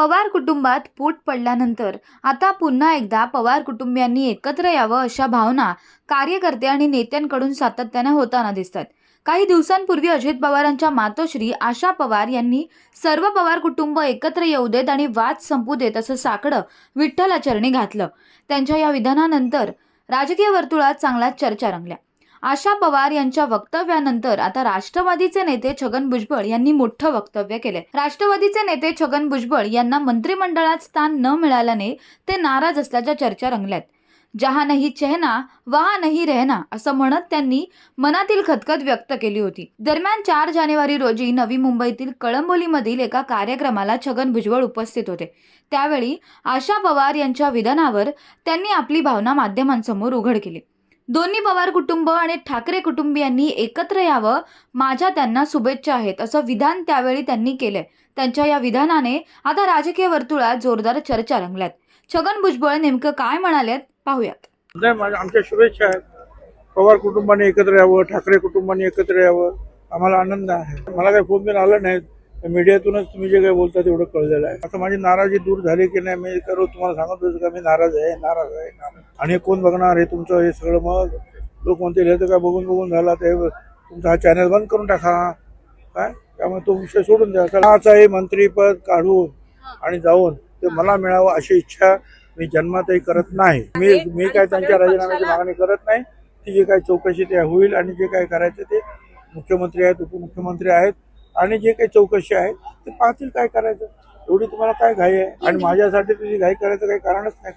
पवार कुटुंबात फूट पडल्यानंतर आता पुन्हा एकदा पवार कुटुंबियांनी एकत्र यावं अशा भावना कार्यकर्ते आणि नेत्यांकडून सातत्याने होताना दिसतात. काही दिवसांपूर्वी अजित पवारांच्या मातोश्री आशा पवार यांनी सर्व पवार कुटुंब एकत्र येऊ देत आणि वाद संपू देत असं साकडं विठ्ठलाचरणी घातलं. त्यांच्या या विधानानंतर राजकीय वर्तुळात चांगल्याच चर्चा रंगल्या. आशा पवार यांच्या वक्तव्यानंतर आता राष्ट्रवादीचे नेते छगन भुजबळ यांनी मोठं वक्तव्य केले राष्ट्रवादीचे नेते छगन भुजबळ यांना मंत्रिमंडळात स्थान न मिळाल्याने ते नाराज असल्याच्या चर्चा रंगल्यात. जहा नाही चेहना वहा नाही रहना असं म्हणत त्यांनी मनातील खतखत व्यक्त केली होती. दरम्यान चार जानेवारी रोजी नवी मुंबईतील कळंबोलीमधील एका कार्यक्रमाला छगन भुजबळ उपस्थित होते. त्यावेळी आशा पवार यांच्या विधानावर त्यांनी आपली भावना माध्यमांसमोर उघड केली. दोन्ही पवार कुटुंब आणि ठाकरे कुटुंबियांनी एकत्र यावं माझ्या त्यांना शुभेच्छा आहेत असं विधान त्यावेळी त्यांनी केलंय. त्यांच्या या विधानाने आता राजकीय वर्तुळात जोरदार चर्चा रंगल्यात. छगन भुजबळ नेमकं काय म्हणालेत पाहूयात. नाही आमच्या शुभेच्छा आहेत. पवार कुटुंबाने एकत्र यावं ठाकरे कुटुंबाने एकत्र यावं आम्हाला आनंद आहे. मला काही फोन बिन आलं नाही मीडियातूनच तुम्ही जे काही बोलता तेवढं कळलेलं आहे. आता माझी नाराजी दूर झाली की नाही मी करू तुम्हाला सांगत होतो का मी नाराज आहे नाराज आहे. आणि कोण बघणार हे तुमचं हे सगळं मग लोक म्हणतील हे तर काय बघून बघून झाला ते तुमचा हा चॅनल बंद करून टाका. काय? त्यामुळे तो विषय सोडून द्या. चला हे मंत्रीपद काढून आणि जाऊन ते मला मिळावं अशी इच्छा मी जन्मातही करत नाही. मी मी काय त्यांच्या राजीनाम्याची मागणी करत नाही. ती जे काही चौकशी ते होईल आणि जे काय करायचं ते मुख्यमंत्री आहेत उपमुख्यमंत्री आहेत. आणि जे काही चौकशी आहे ते पाहतील काय करायचं. एवढी तुम्हाला काय घाई आहे? आणि माझ्यासाठी तुझी घाई करायचं काही कारणच नाही